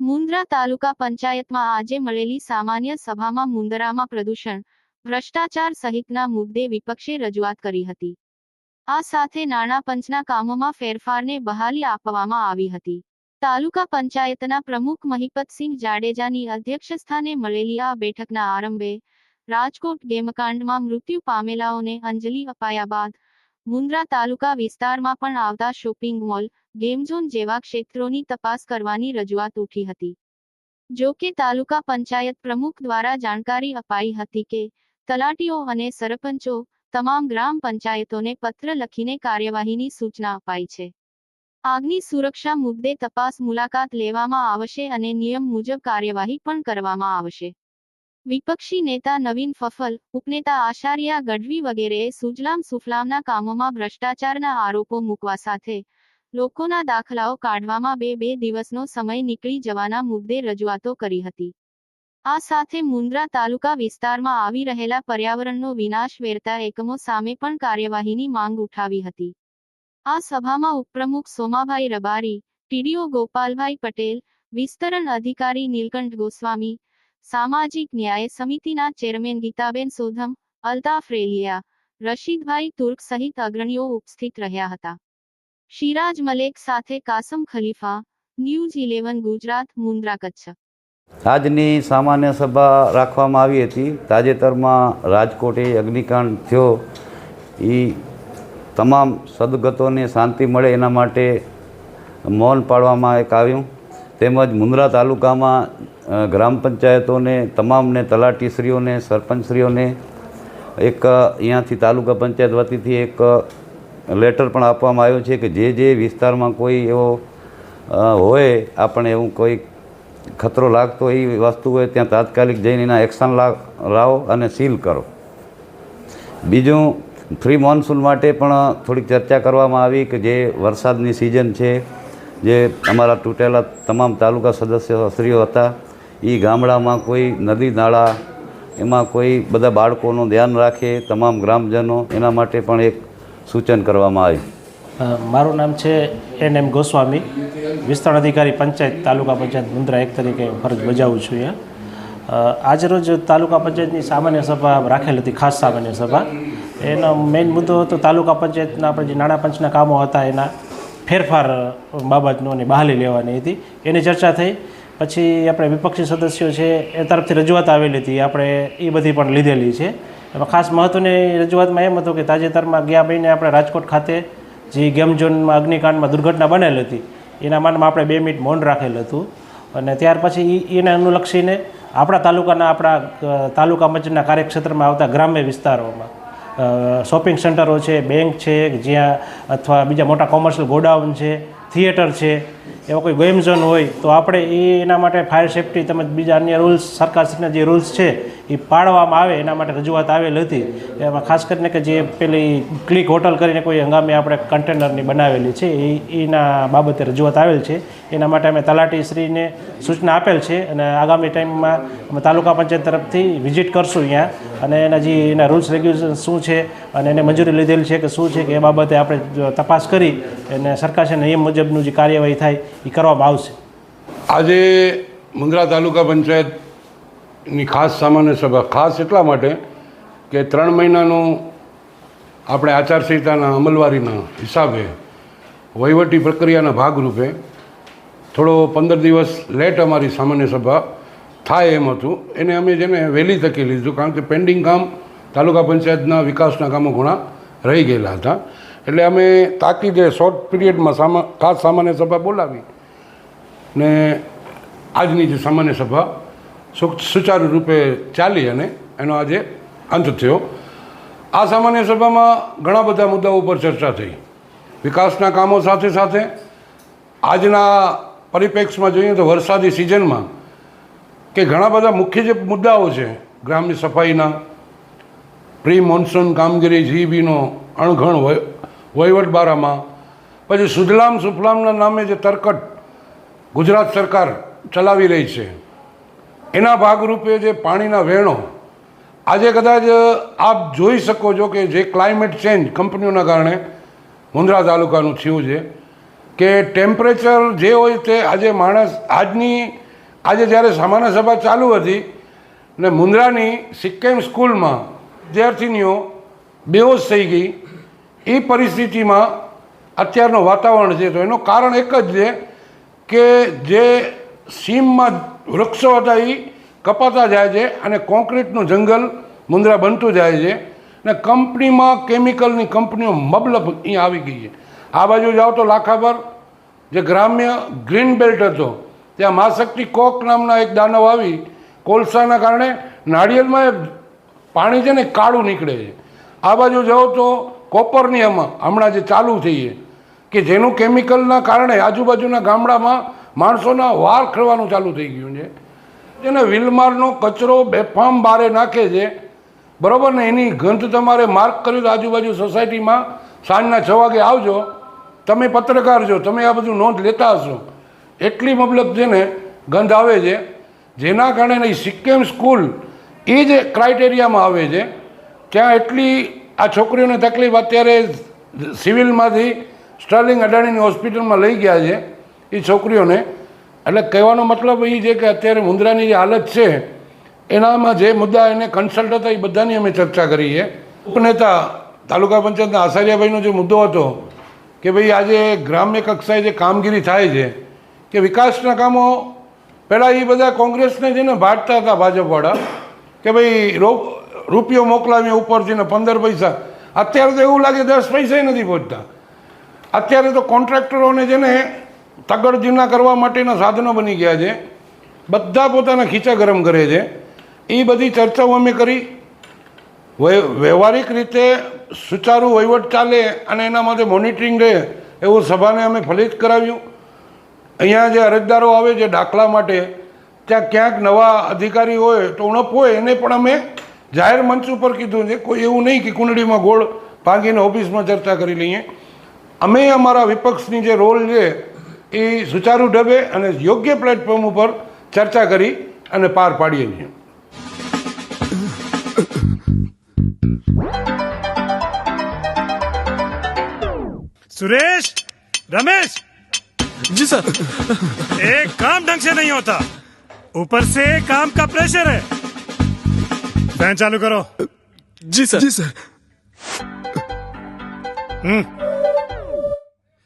મુન્દ્રા તાલુકા પંચાયતમાં આજે મળેલી સામાન્ય સભામાં મુન્દ્રામાં પ્રદૂષણ, ભ્રષ્ટાચાર સહિતના મુદ્દે વિપક્ષે રજૂઆત કરી હતી. આ સાથે નાણાં પંચના કામોમાં ફેરફારને બહાલી આપવામાં આવી હતી. તાલુકા પંચાયતના પ્રમુખ મહિપતસિંહ જાડેજાની અધ્યક્ષસ્થાને મળેલી આ બેઠકના આરંભે રાજકોટ ગેમકાંડમાં મૃત્યુ પામેલાઓને અંજલિ અપાયા બાદ, મુન્દ્રા તાલુકા વિસ્તારમાં પણ આવતા શોપિંગ મોલ ગેમઝોન જેવા ક્ષેત્રોની તપાસ કરવાની રજૂઆત ઉઠી હતી. જો કે તાલુકા પંચાયત પ્રમુખ દ્વારા જાણકારી અપાઈ હતી કે, તલાટીઓ અને સરપંચો તમામ ગ્રામ પંચાયતોને પત્ર લખીને કાર્યવાહીની સૂચના અપાઈ છે. આગની સુરક્ષા મુદ્દે તપાસ મુલાકાત લેવામાં આવશે અને નિયમ મુજબ કાર્યવાહી પણ કરવામાં આવશે. વિપક્ષી નેતા નવીન ફફલ, ઉપનેતા આશારિયા ગઢવી વગેરેએ સુજલામ સુફલામના કામોમાં ભ્રષ્ટાચારના આરોપો મૂકવા સાથે લોકોના દાખલાઓ કાઢવામાં બે બે દિવસનો સમય નીકળી જવાના મુદ્દે રજૂઆતો કરી હતી. આ સાથે મુન્દ્રા તાલુકા વિસ્તારમાં આવી રહેલા પર્યાવરણનો વિનાશ વેરતા એકમો સામે પણ કાર્યવાહીની માંગ ઉઠાવી હતી. આ સભામાં ઉપપ્રમુખ સોમાભાઈ રબારી, ટીડીઓ ગોપાલભાઈ પટેલ, વિસ્તરણ અધિકારી નીલકંઠ ગોસ્વામી સામાજિક ન્યાય સમિતિના ચેરમેન ગીતાબેન સોધમ, અલ્તાફ રેલિયા રશીદભાઈ તુર્ક સહિત અગ્રણીઓ ઉપસ્થિત રહ્યા હતા. શિરાજ મલેક સાથે કાસમ ખલીફા, ન્યૂઝ ઇલેવન ગુજરાત, મુન્દ્રા કચ્છ. આજની સામાન્ય સભા રાખવામાં આવી હતી. તાજેતરમાં રાજકોટે અગ્નિકાંડ થયો. એ તમામ સદગતોને શાંતિ મળે એના માટે મૌન પાડવામાં એક આવ્યું. તેમજ મુન્દ્રા તાલુકામાં ગ્રામ પંચાયતોને, તમામને, તલાટીશ્રીઓને, સરપંચશ્રીઓને એક અહીંયાથી તાલુકા પંચાયત વતીથી એક લેટર પણ આપવામાં આવ્યો છે કે જે જે વિસ્તારમાં કોઈ એવો હોય આપણે એવું કોઈ ખતરો લાગતો એ વસ્તુ હોય, ત્યાં તાત્કાલિક જઈને એના એક્શન લાવો અને સીલ કરો. બીજું ફ્રી મોન્સૂન માટે પણ થોડીક ચર્ચા કરવામાં આવી કે જે વરસાદની સિઝન છે, જે અમારા તૂટેલા તમામ તાલુકા સદસ્યશ્રીઓ હતા એ ગામડામાં કોઈ નદી, નાળા, એમાં કોઈ બધા બાળકોનું ધ્યાન રાખે, તમામ ગ્રામજનો એના માટે પણ એક સૂચન કરવામાં આવ્યું મારું નામ છે એન એમ ગોસ્વામી. વિસ્તરણ અધિકારી પંચાયત તાલુકા પંચાયત મુન્દ્રા એક તરીકે ફરજ બજાવું છું એ આજરોજ તાલુકા પંચાયતની સામાન્ય સભા રાખેલ હતી, ખાસ સામાન્ય સભા. એનો મેઇન મુદ્દો હતો તાલુકા પંચાયતના આપણે જે નાણાં પંચના કામો હતા એના ફેરફાર બાબતનો અને બહાલી લેવાની હતી. એની ચર્ચા થઈ. પછી આપણે વિપક્ષી સદસ્યો છે એ તરફથી રજૂઆત આવેલી હતી, આપણે એ બધી પણ લીધેલી છે. એમાં ખાસ મહત્ત્વની રજૂઆતમાં એમ હતું કે તાજેતરમાં ગયા મહિને આપણે રાજકોટ ખાતે જે ગેમ ઝોનમાં અગ્નિકાંડમાં દુર્ઘટના બનેલ હતી, એના માનમાં આપણે બે મિનિટ મૌન રાખેલ હતું. અને ત્યાર પછી એને અનુલક્ષીને આપણા તાલુકાના આપણા તાલુકા મચના કાર્યક્ષેત્રમાં આવતા ગ્રામ્ય વિસ્તારોમાં શોપિંગ સેન્ટરો છે, બેંક છે, જ્યાં અથવા બીજા મોટા કોમર્શિયલ ગોડાઉન છે થિયેટર છે, એવો કોઈ ગેમ ઝોન હોય, તો આપણે એના માટે ફાયર સેફટી તેમજ બીજા અન્ય રૂલ્સ સરકારશ્રીના જે રૂલ્સ છે એ પાળવામાં આવે, એના માટે રજૂઆત આવેલ હતી. એમાં ખાસ કરીને કે જે પેલી ક્લિક હોટલ કરીને કોઈ હંગામે આપણે કન્ટેનરની બનાવેલી છે, એ, એના બાબતે રજૂઆત આવેલ છે. એના માટે અમે તલાટીશ્રીને સૂચના આપેલ છે અને આગામી ટાઈમમાં અમે તાલુકા પંચાયત તરફથી વિઝિટ કરશું અહીંયા અને એના જે, એના રૂલ્સ રેગ્યુલેશન શું છે અને એને મંજૂરી લીધેલ છે કે શું છે કે એ બાબતે આપણે તપાસ કરી અને સરકારશ્રીના નિયમ મુજબનું જે કાર્યવાહી થાય એ કરવામાં આવશે. આજે મુન્દ્રા તાલુકા પંચાયતની ખાસ સામાન્ય સભા, ખાસ એટલા માટે કે ત્રણ મહિનાનું આપણે આચારસંહિતાના અમલવારીના હિસાબે વહીવટી પ્રક્રિયાના ભાગરૂપે થોડો પંદર દિવસ લેટ અમારી સામાન્ય સભા થાય એમ હતું. એને અમે જેને વહેલી તકે લીધું, કારણ કે પેન્ડિંગ કામ તાલુકા પંચાયતના વિકાસના કામો ઘણા રહી ગયેલા હતા. એટલે અમે તાકીદે શોર્ટ પીરિયડમાં સામા, ખાસ સામાન્ય સભા બોલાવી ને આજની જે સામાન્ય સભા સુચારુ રૂપે ચાલી અને એનો આજે અંત થયો. આ સામાન્ય સભામાં ઘણા બધા મુદ્દાઓ ઉપર ચર્ચા થઈ. વિકાસના કામો સાથે સાથે આજના પરિપ્રેક્ષમાં જોઈએ તો વરસાદી સિઝનમાં કે ઘણા બધા મુખ્ય જે મુદ્દાઓ છે ગ્રામની સફાઈના પ્રી મોન્સૂન કામગીરી જીબીનો અણઘણ વહ- વહીવટ બારામાં, પછી સુજલામ સુફલામના નામે જે તરકટ ગુજરાત સરકાર ચલાવી રહી છે એના ભાગરૂપે જે પાણીના વહેણો આજે કદાચ આપ જોઈ શકો છો કે જે ક્લાઇમેટ ચેન્જ કંપનીઓના કારણે મુંદ્રા તાલુકાનું થયું છે, કે ટેમ્પરેચર જે હોય તે આજે માણસ, આજની, આજે જ્યારે સામાન્ય સભા ચાલુ હતી, ને મુંદ્રાની સિક્કેમ સ્કૂલમાં વિદ્યાર્થીનીઓ બેહોશ થઈ ગઈ, એ પરિસ્થિતિમાં અત્યારનું વાતાવરણ છે, તો એનું કારણ એક જ છે કે જે સીમમાં વૃક્ષો હતા એ કપાતા જાય છે અને કોન્ક્રીટનું જંગલ મુંદ્રા બનતું જાય છે અને કંપનીમાં કેમિકલની કંપનીઓ મબલબ અહીં આવી ગઈ છે. આ બાજુ જાઓ તો લાખાબર જે ગ્રામ્ય ગ્રીન બેલ્ટ હતો, ત્યાં મહાશક્તિ કોક નામના એક દાનવ આવી, કોલસાના કારણે નાળિયેરમાં પાણી છે ને કાળું નીકળે છે. આ બાજુ જાઓ તો કોપરનિયામાં હમણાં જે ચાલુ થઈ છે, કે જેનું કેમિકલના કારણે આજુબાજુના ગામડામાં માણસોના વાર ખરવાનું ચાલુ થઈ ગયું છે. જેને વિલમારનો કચરો બેફામ બારે નાખે છે. બરાબર ને? એની ગંધ તમારે માર્ક કર્યું તો આજુબાજુ સોસાયટીમાં. સાંજના છ વાગે આવજો. તમે પત્રકાર છો. તમે આ બધું નોંધ લેતા હશો. એટલી મબલક છે ને, ગંધ આવે છે. જેના કારણે એ સિક્કિમ સ્કૂલ એ જ ક્રાઇટેરિયામાં આવે છે. ત્યાં એટલી આ છોકરીઓને તકલીફ અત્યારે સિવિલમાંથી સ્ટર્લિંગ અડાણીની હોસ્પિટલમાં લઈ ગયા છે. એ છોકરીઓને. એટલે કહેવાનો મતલબ એ છે કે અત્યારે મુંદ્રાની જે હાલત છે, એનામાં જે મુદ્દા એને કન્સલ્ટ હતા, એ બધાની અમે ચર્ચા કરી છે. ઉપનેતા, તાલુકા પંચાયતના આચાર્યભાઈનો જે મુદ્દો હતો, કે ભાઈ આજે ગ્રામ્ય કક્ષાએ જે કામગીરી થાય છે, કે વિકાસના કામો, પહેલાં એ બધા કોંગ્રેસને જેને ભાટતા હતા ભાજપવાળા, કે ભાઈ રો, રૂપિયો મોકલાવીએ ઉપરથી ને પંદર પૈસા. અત્યારે તો એવું લાગે દસ પૈસા નથી પહોંચતા. અત્યારે તો કોન્ટ્રાક્ટરોને છે તગડ કરવા માટેના સાધનો બની ગયા છે. બધા પોતાના ખીચા ગરમ કરે છે. એ બધી ચર્ચાઓ અમે કરી. વય- વ્યવહારિક રીતે સુચારુ વહીવટ ચાલે અને એના માટે મોનિટરિંગ રહે એવું સભાને અમે ફલિત કરાવ્યું. અહીંયા જે અરજદારો આવે છે દાખલા માટે, ત્યાં ક્યાંક નવા અધિકારી હોય તો ઉણપ હોય, એને પણ અમે જાહેર મંચ ઉપર કીધું છે. કોઈ એવું નહીં કે કુંડળીમાં ગોળ ભાંગીને ઓફિસમાં ચર્ચા કરી લઈએ. અમે અમારા વિપક્ષની જે રોલ છે એ સુચારુ ઢબે અને યોગ્ય પ્લેટફોર્મ ઉપર ચર્ચા કરી અને પાર પાડીએ છીએ सुरेश रमेश जी सर एक काम ढंग से नहीं होता ऊपर से काम का प्रेशर है फैन चालू करो जी सर जी sir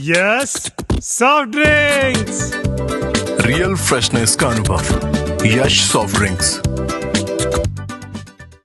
yes soft drinks real freshness का अनुभव यश सॉफ्ट ड्रिंक्स